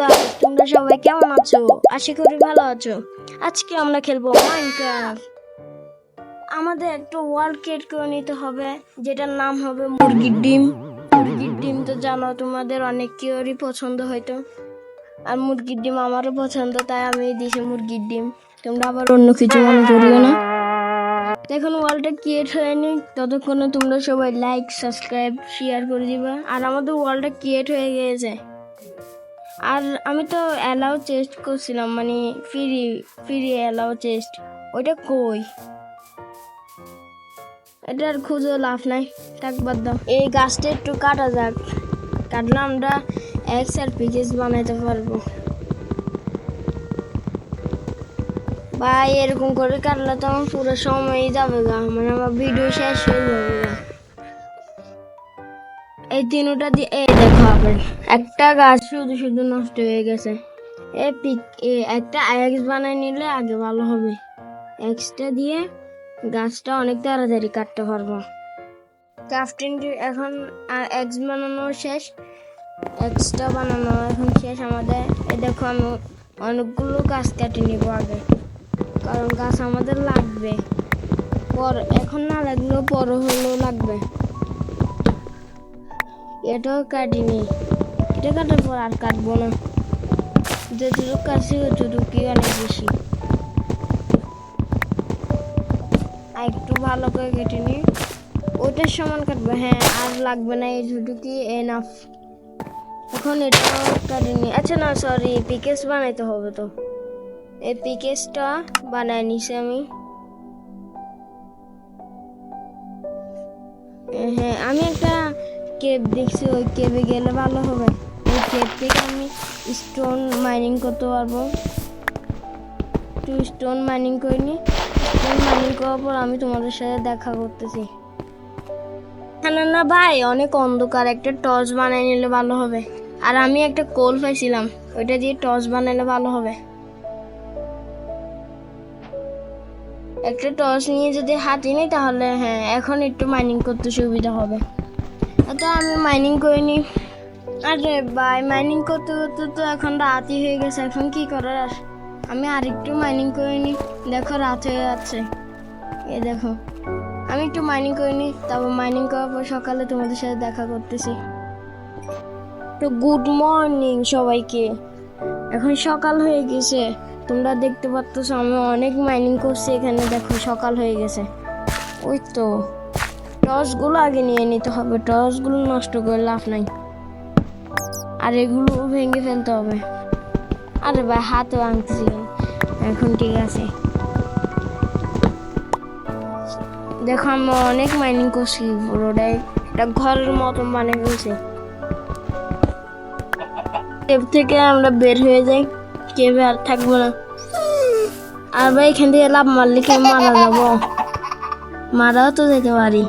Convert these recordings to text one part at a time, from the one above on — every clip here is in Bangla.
গাইস তোমরা সবাই কেমন আছো? আশা করি ভালো আছো। আজকে আমরা খেলব মাইনক্রাফট আমাদের একটা ওয়ার্ল্ড ক্রিয়েট করে নিতে হবে, যেটার নাম হবে মুরগির ডিম। মুরগির ডিম তো জানো, তোমাদের অনেক কেউরই পছন্দ হয়তো। আর মুরগির ডিম আমারও পছন্দ, তাই আমি দিয়েছি মুরগির ডিম। তোমরা আবার অন্য কিছু মনে করিও না। এখন ওয়ালটা ক্রিয়েট হয়নি ততক্ষণে তোমরা সবাই লাইক সাবস্ক্রাইব শেয়ার করে দিবা। আর আমাদের ওয়ালটা ক্রিয়েট হয়ে গিয়েছে। আর আমি তো অ্যালাউ চেস্ট করছিলাম মানে ফ্রি ফ্রি অ্যালাউ চেস্ট ওইটা কই? এটা আর খুঁজে লাভ নাই। থাক, বাদ দাও। এই গাছটা একটু কাটা যাক। কাটলে আমরা এক্স আর পিকেস বানাইতে পারব। ভাই, এরকম করে কাটলে তো আমার পুরো সময়ই যাবে গা। মানে আমার ভিডিও শেষ হয়ে যাবে গা। এই তিনটা দিয়ে এই দেখো আবার। একটা গাছ শুধু শুধু নষ্ট হয়ে গেছে। এ পিক এ একটা এক্স বানাই নিলে আগে ভালো হবে। এক্সটা দিয়ে গাছটা অনেক তাড়াতাড়ি কাটতে পারব। ক্রাফটিং এখন এক্স বানানো শেষ। এক্সটা বানানো এখন শেষ আমাদের। এই দেখো আমি অনেকগুলো গাছ কেটে নিব আগে। কারণ গাছ আমাদের লাগবে। পর এখন না লাগলেও পর হলেও লাগবে। এটাও কাটিনি। এটা কাটার পর আর কাটবো না। যতটুকু কাটছি ততটুকুই অনেক বেশি। আর একটু ভালো করে কেটে নি ওটার সমান কাটবো। হ্যাঁ আর লাগবে না এই ঝুটুকি এনাফ এখন এটাও কাটিনি। আচ্ছা না সরি পিকেস বানাইতে হবে তো। এই পিকেসটা বানায় নিছি আমি। হ্যাঁ আমি একটা কেব দেখছি, ওই কেবে গেলে ভালো হবে। ওই কেব থেকে আমি স্টোন মাইনিং করতে পারব। একটু স্টোন মাইনিং করে নি। স্টোন মাইনিং করার পর আমি তোমাদের সাথে দেখা করতেছি। না না, ভাই, অনেক অন্ধকার। একটা টর্চ বানিয়ে নিলে ভালো হবে। আর আমি একটা কোল পাইছিলাম। ওইটা দিয়ে টর্চ বানালে ভালো হবে। একটা টর্চ নিয়ে যদি হাতে নিই তাহলে হ্যাঁ এখন একটু মাইনিং করতে সুবিধা হবে। তো আমি মাইনিং করে নিই। আরে ভাই মাইনিং করতে করতে তো এখন রাতই হয়ে গেছে, এখন কি করার? আর আমি আরেকটু মাইনিং করে নিই। দেখো, রাত হয়ে যাচ্ছে। এ দেখো, আমি একটু মাইনিং করে নিই, তারপর মাইনিং করার পর সকালে তোমাদের সাথে দেখা করতেছি। তো গুড মর্নিং সবাইকে। এখন সকাল হয়ে গেছে। তোমরা দেখতে পাচ্ছ আমি অনেক মাইনিং করছি এখানে। দেখো, সকাল হয়ে গেছে। ওই তো। টর্চগুলো আগে নিয়ে নিতে হবে। টর্চগুলো নষ্ট করে লাভ নাই। আর এগুলো ভেঙে ফেলতে হবে। আরে ভাই হাতে ভাঙতেছি কেন? এখন ঠিক আছে। দেখো, আমি অনেক মাইনিং করছি পুরোটাই একটা ঘরের মতন বানিয়ে ফেলছি। কেব থেকে আমরা বের হয়ে যাই। কেবে আর থাকব না। আর ভাই, এখান থেকে লাভ মারলে কি মারা যাব? মারাও তো যেতে পারি।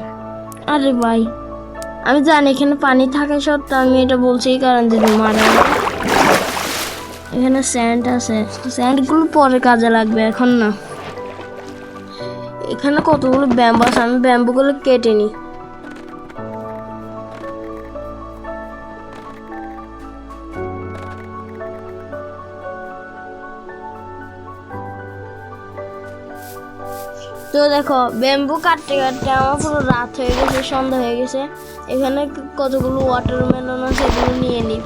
আরে ভাই, আমি জানি এখানে পানি থাকা সত্ত্বেও আমি এটা বলছি এই কারণ যদি মারা। এখানে স্যান্ড আছে স্যান্ডগুলো পরে কাজে লাগবে এখন না এখানে কতগুলো ব্যাম্বু আছে, আমি ব্যাম্বুগুলো কেটে নিই তো দেখো ব্যাম্বু কাটতে কাটতে আমার পুরো রাত হয়ে গেছে, সন্ধ্যা হয়ে গেছে। এখানে কতগুলো ওয়াটারমেলন আছে এগুলো নিয়ে নিই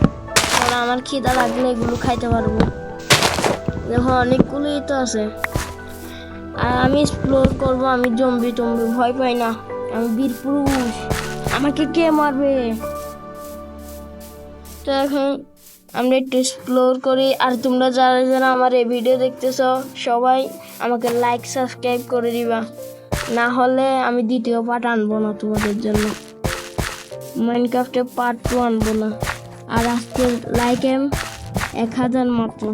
কারণ আমার খিদা লাগলে এগুলো খাইতে পারব। দেখো, অনেকগুলোই তো আছে। আর আমি এক্সপ্লোর করব, আমি জম্বি টম্বি, ভয় পাই না। আমি বীর পুরুষ। আমাকে কে মারবে? তো এখন আমরা একটু এক্সপ্লোর করি। আর তোমরা যারা যারা আমার এই ভিডিও দেখতেছ, সবাই আমাকে লাইক সাবস্ক্রাইব করে দিবা। না হলে আমি দ্বিতীয় পার্ট আনব না তোমাদের জন্য। মাইনক্রাফটে পার্ট টু আনব না। আর আজকে লাইক এম এক হাজার মাত্র।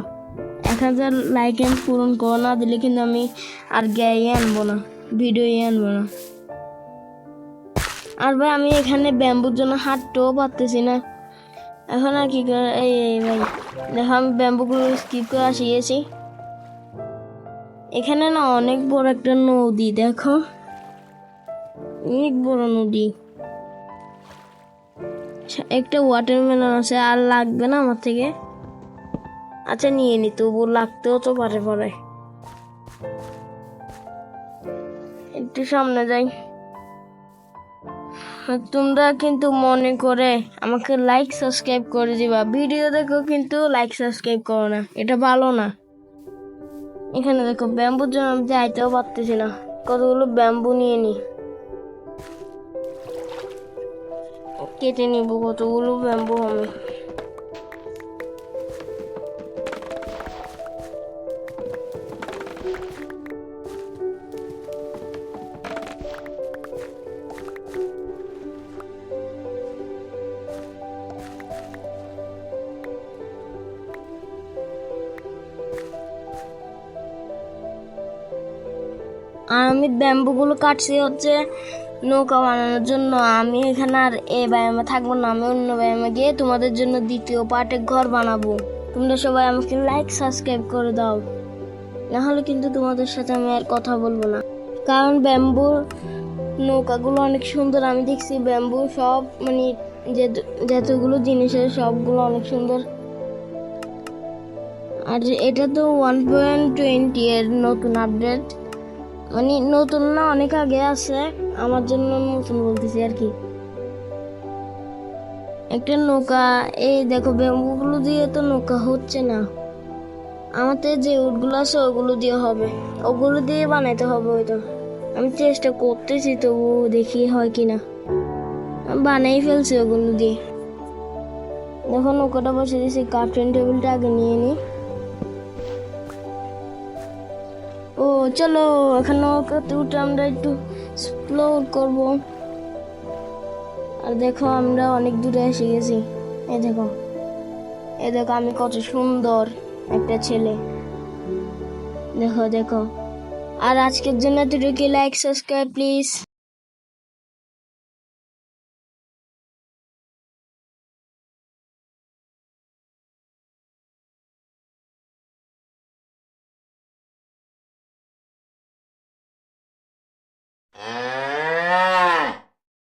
এক হাজার লাইক এম পূরণ করে না দিলে কিন্তু আমি আর গ্যাই আনব না ভিডিওই আনব না। আর ভাই, আমি এখানে ব্যাম্বুর জন্য হাঁটতেও পারতেছি না। এখন আর কি করে এই ভাই দেখো আমি ব্যাম্বুগুলো স্কিপ করে আসিয়েছি এখানে না অনেক বড় একটা নদী, দেখো। অনেক বড় নদী। একটা ওয়াটারমেলন আছে, আর লাগবে না আমার থেকে? আচ্ছা নিয়ে নি তবু লাগতেও তো পারে, পরে। একটু সামনে যাই। তোমরা কিন্তু মনে করে আমাকে লাইক সাবস্ক্রাইব করে দিবা। ভিডিও দেখো কিন্তু লাইক সাবস্ক্রাইব করো না। এটা ভালো না। এখানে দেখো ব্যাম্বুর জন্য আমি যাইতেও পারতেছি না। কতগুলো ব্যাম্বু নিয়ে নি। কেটে নিব, কতগুলো ব্যাম্বু আমি আর আমি ব্যাম্বুগুলো কাটছি হচ্ছে নৌকা বানানোর জন্য। আমি এখানে আর এ ব্যায়ামে থাকব না, আমি অন্য ব্যায়ামে গিয়ে তোমাদের জন্য দ্বিতীয় পার্টে ঘর বানাবো। তোমরা সবাই আমাকে লাইক সাবস্ক্রাইব করে দাও। নাহলে কিন্তু তোমাদের সাথে আমি আর কথা বলব না। কারণ ব্যাম্বুর নৌকাগুলো অনেক সুন্দর, আমি দেখছি ব্যাম্বু সব মানে যে- যতগুলো জিনিস আছে সবগুলো অনেক সুন্দর। আর এটা তো ওয়ান পয়েন্ট টোয়েন্টি এর নতুন আপডেট মানে নতুন না, অনেক আগে আছে। আমার জন্য নতুন বলতেছি আর কি। একটা নৌকা, এই দেখো, ব্যাম্বুগুলো দিয়ে তো নৌকা হচ্ছে না। আমাদের যে উটগুলো আছে, ওগুলো দিয়ে হবে। ওগুলো দিয়ে বানাইতে হবে ওইটা আমি চেষ্টা করতেছি তবু দেখি হয় কিনা। আমি বানাই ফেলছি ওগুলো দিয়ে। দেখো, নৌকাটা বসে দিয়েছি কার্টুন টেবিলটা আগে নিয়ে নিই চলো, এখানে নৌকাতে উঠে আমরা একটু এক্সপ্লোর করব। আর দেখো, আমরা অনেক দূরে এসে গেছি। এ দেখো এ দেখো, আমি কত সুন্দর একটা ছেলে। দেখো দেখো। আর আজকের জন্য এতটুকু লাইক সাবস্ক্রাইব প্লিজ